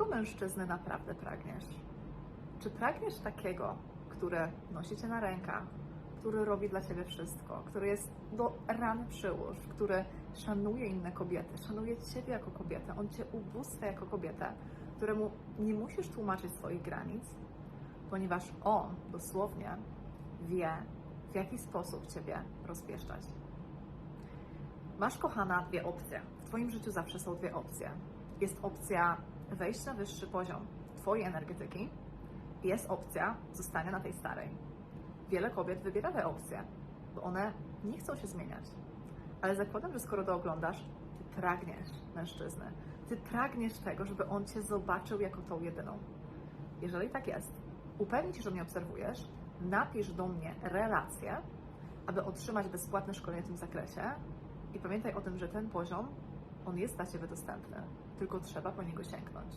Jakiego mężczyzny naprawdę pragniesz? Czy pragniesz takiego, który nosi cię na rękach, który robi dla ciebie wszystko, który jest do rany przyłóż, który szanuje inne kobiety, szanuje ciebie jako kobietę, on cię ubóstwia jako kobietę, któremu nie musisz tłumaczyć swoich granic, ponieważ on dosłownie wie, w jaki sposób ciebie rozpieszczać. Masz, kochana, dwie opcje. W Twoim życiu zawsze są dwie opcje. Jest opcja wejść na wyższy poziom Twojej energetyki jest opcja zostania na tej starej. Wiele kobiet wybiera tę opcję, bo one nie chcą się zmieniać. Ale zakładam, że skoro to oglądasz, Ty pragniesz mężczyzny. Ty pragniesz tego, żeby on Cię zobaczył jako tą jedyną. Jeżeli tak jest, upewnij się, że mnie obserwujesz, napisz do mnie relację, aby otrzymać bezpłatne szkolenie w tym zakresie i pamiętaj o tym, że ten poziom, on jest dla Ciebie dostępny, tylko trzeba po niego sięgnąć.